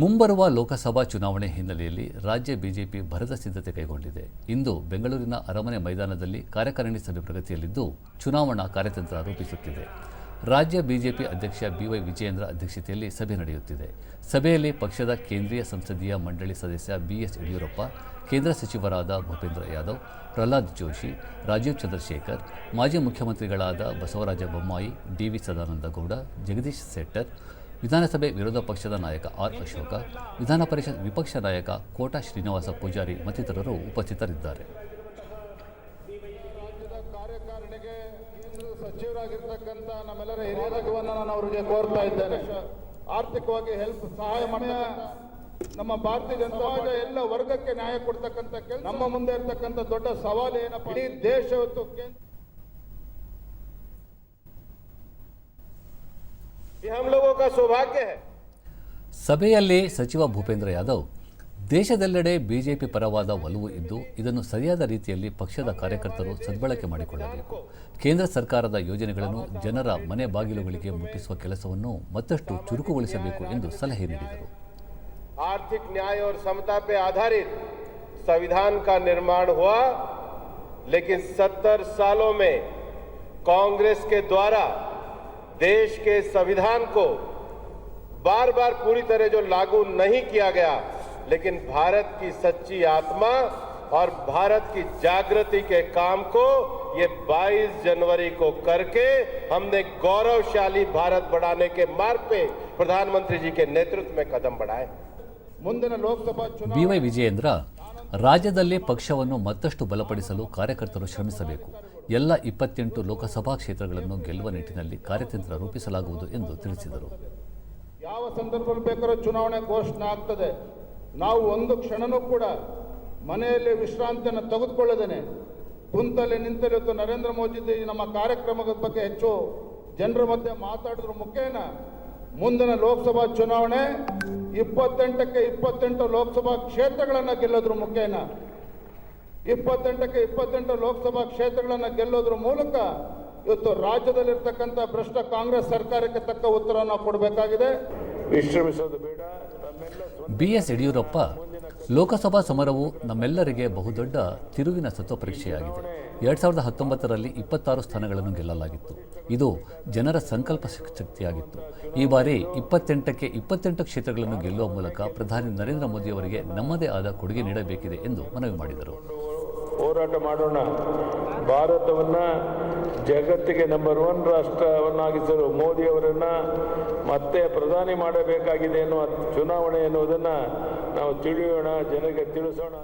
ಮುಂಬರುವ ಲೋಕಸಭಾ ಚುನಾವಣೆ ಹಿನ್ನೆಲೆಯಲ್ಲಿ ರಾಜ್ಯ ಬಿಜೆಪಿ ಭರದ ಸಿದ್ಧತೆ ಕೈಗೊಂಡಿದೆ. ಇಂದು ಬೆಂಗಳೂರಿನ ಅರಮನೆ ಮೈದಾನದಲ್ಲಿ ಕಾರ್ಯಕಾರಿಣಿ ಸಭೆ ಪ್ರಗತಿಯಲ್ಲಿದ್ದು ಚುನಾವಣಾ ಕಾರ್ಯತಂತ್ರ ರೂಪಿಸುತ್ತಿದೆ. ರಾಜ್ಯ ಬಿಜೆಪಿ ಅಧ್ಯಕ್ಷ ಬಿವೈ ವಿಜಯೇಂದ್ರ ಅಧ್ಯಕ್ಷತೆಯಲ್ಲಿ ಸಭೆ ನಡೆಯುತ್ತಿದೆ. ಸಭೆಯಲ್ಲಿ ಪಕ್ಷದ ಕೇಂದ್ರೀಯ ಸಂಸದೀಯ ಮಂಡಳಿ ಸದಸ್ಯ ಬಿಎಸ್ ಯಡಿಯೂರಪ್ಪ, ಕೇಂದ್ರ ಸಚಿವರಾದ ಭೂಪೇಂದ್ರ ಯಾದವ್, ಪ್ರಹ್ಲಾದ್ ಜೋಶಿ, ರಾಜೀವ್ ಚಂದ್ರಶೇಖರ್, ಮಾಜಿ ಮುಖ್ಯಮಂತ್ರಿಗಳಾದ ಬಸವರಾಜ ಬೊಮ್ಮಾಯಿ ಡಿವಿ ಸದಾನಂದ ಗೌಡ, ಜಗದೀಶ್ ಶೆಟ್ಟರ್ ವಿಧಾನಸಭೆ ವಿರೋಧ ಪಕ್ಷದ ನಾಯಕ ಆರ್ ಅಶೋಕ, ವಿಧಾನ ಪರಿಷತ್ ವಿಪಕ್ಷ ನಾಯಕ ಕೋಟಾ ಶ್ರೀನಿವಾಸ ಪೂಜಾರಿ ಮತ್ತಿತರರು ಉಪಸ್ಥಿತರಿದ್ದಾರೆ. ಸಚಿವರಾಗಿರ್ತಕ್ಕಂಥ ನಮ್ಮೆಲ್ಲರ ಹಿರಿಯರಗವನ್ನು ನಾನು ಅವರಿಗೆ ಕೋರ್ತಾ ಇದ್ದೇನೆ. ಆರ್ಥಿಕವಾಗಿ ಹೆಲ್ಪ್ ಸಹಾಯ ಮಾಡಿ ನಮ್ಮ ಭಾರತೀಯ ಜನತಾ ಎಲ್ಲ ವರ್ಗಕ್ಕೆ ನ್ಯಾಯ ಕೊಡ್ತಕ್ಕಂಥ ನಮ್ಮ ಮುಂದೆ ಇರ್ತಕ್ಕಂಥ ದೊಡ್ಡ ಸವಾಲು ಏನಪ್ಪ ಇಡೀ ದೇಶ ಸಭೆಯಲ್ಲಿ ಸಚಿವ ಭೂಪೇಂದ್ರ ಯಾದವ್ ದೇಶದೆಲ್ಲೆಡೆ ಬಿಜೆಪಿ ಪರವಾದ ಒಲವು ಇದ್ದು ಇದನ್ನು ಸರಿಯಾದ ರೀತಿಯಲ್ಲಿ ಪಕ್ಷದ ಕಾರ್ಯಕರ್ತರು ಸದ್ಬಳಕೆ ಮಾಡಿಕೊಳ್ಳಬೇಕು ಕೇಂದ್ರ ಸರ್ಕಾರದ ಯೋಜನೆಗಳನ್ನು ಜನರ ಮನೆ ಬಾಗಿಲುಗಳಿಗೆ ಮುಟ್ಟಿಸುವ ಕೆಲಸವನ್ನು ಮತ್ತಷ್ಟು ಚುರುಕುಗೊಳಿಸಬೇಕು ಎಂದು ಸಲಹೆ ನೀಡಿದರು आर्थिक न्याय और समता पे आधारित संविधान का निर्माण हुआ लेकिन सत्तर सालों में कांग्रेस के द्वारा देश के संविधान को बार बार पूरी तरह जो लागू नहीं किया गया लेकिन भारत की सच्ची आत्मा और भारत की जागृति के काम को ये 22 जनवरी को करके हमने गौरवशाली भारत बढ़ाने के मार्ग पे प्रधानमंत्री जी के नेतृत्व में कदम बढ़ाए ಮುಂದಿನ ಲೋಕಸಭಾ ಚುನಾವಣೆ ಬಿವೈ ವಿಜಯೇಂದ್ರ ರಾಜ್ಯದಲ್ಲಿ ಪಕ್ಷವನ್ನು ಮತ್ತಷ್ಟು ಬಲಪಡಿಸಲು ಕಾರ್ಯಕರ್ತರು ಶ್ರಮಿಸಬೇಕು ಎಲ್ಲ ಇಪ್ಪತ್ತೆಂಟು ಲೋಕಸಭಾ ಕ್ಷೇತ್ರಗಳನ್ನು ಗೆಲ್ಲುವ ನಿಟ್ಟಿನಲ್ಲಿ ಕಾರ್ಯತಂತ್ರ ರೂಪಿಸಲಾಗುವುದು ಎಂದು ತಿಳಿಸಿದರು. ಯಾವ ಸಂದರ್ಭದಲ್ಲಿ ಬೇಕಾದ್ರೂ ಚುನಾವಣೆ ಘೋಷಣೆ ಆಗ್ತದೆ. ನಾವು ಒಂದು ಕ್ಷಣನೂ ಕೂಡ ಮನೆಯಲ್ಲಿ ವಿಶ್ರಾಂತಿಯನ್ನು ತೆಗೆದುಕೊಳ್ಳದೇನೆ. ಕುಂತಲ್ಲಿ ನಿಂತಲ್ಲಿ ಇವತ್ತು ನರೇಂದ್ರ ಮೋದಿ ನಮ್ಮ ಕಾರ್ಯಕ್ರಮದ ಬಗ್ಗೆ ಹೆಚ್ಚು ಜನರ ಮಧ್ಯೆ ಮಾತಾಡಿದ್ರ ಮುಖೇನ. ಮುಂದಿನ ಲೋಕಸಭಾ ಚುನಾವಣೆ ಇಪ್ಪತ್ತೆಂಟಕ್ಕೆ ಇಪ್ಪತ್ತೆಂಟು ಲೋಕಸಭಾ ಕ್ಷೇತ್ರಗಳನ್ನು ಗೆಲ್ಲೋದ್ರ ಮುಖೇನ. ಇಪ್ಪತ್ತೆಂಟಕ್ಕೆ ಇಪ್ಪತ್ತೆಂಟು ಲೋಕಸಭಾ ಕ್ಷೇತ್ರಗಳನ್ನು ಗೆಲ್ಲೋದ್ರ ಮೂಲಕ ಇವತ್ತು ರಾಜ್ಯದಲ್ಲಿರ್ತಕ್ಕಂಥ ಭ್ರಷ್ಟ ಕಾಂಗ್ರೆಸ್ ಸರ್ಕಾರಕ್ಕೆ ತಕ್ಕ ಉತ್ತರ ನಾವು ಕೊಡಬೇಕಾಗಿದೆ. ವಿಶ್ರಮಿಸೋದು ಬೇಡ. ಬಿ ಎಸ್ ಯಡಿಯೂರಪ್ಪ, ಲೋಕಸಭಾ ಸಮರವು ನಮ್ಮೆಲ್ಲರಿಗೆ ಬಹುದೊಡ್ಡ ತಿರುವಿನ ಸತ್ವ ಪರೀಕ್ಷೆಯಾಗಿದೆ. ಎರಡ್ ಸಾವಿರದ ಹತ್ತೊಂಬತ್ತರಲ್ಲಿ ಇಪ್ಪತ್ತಾರು ಸ್ಥಾನಗಳನ್ನು ಗೆಲ್ಲಲಾಗಿತ್ತು. ಇದು ಜನರ ಸಂಕಲ್ಪ ಶಕ್- ಶಕ್ತಿಯಾಗಿತ್ತು. ಈ ಬಾರಿ ಇಪ್ಪತ್ತೆಂಟಕ್ಕೆ ಇಪ್ಪತ್ತೆಂಟು ಕ್ಷೇತ್ರಗಳನ್ನು ಗೆಲ್ಲುವ ಮೂಲಕ ಪ್ರಧಾನಿ ನರೇಂದ್ರ ಮೋದಿ ಅವರಿಗೆ ನಮ್ಮದೇ ಆದ ಕೊಡುಗೆ ನೀಡಬೇಕಿದೆ ಎಂದು ಮನವಿ ಮಾಡಿದರು. ಹೋರಾಟ ಮಾಡೋಣ. ಭಾರತವನ್ನು ಜಗತ್ತಿಗೆ ನಂಬರ್ ಒನ್ ರಾಷ್ಟ್ರವನ್ನಾಗಿಸಲು ಮೋದಿಯವರನ್ನು ಮತ್ತೆ ಪ್ರಧಾನಿ ಮಾಡಬೇಕಾಗಿದೆ ಎನ್ನುವ ಚುನಾವಣೆ ಎನ್ನುವುದನ್ನು ನಾವು ತಿಳಿಯೋಣ, ಜನರಿಗೆ ತಿಳಿಸೋಣ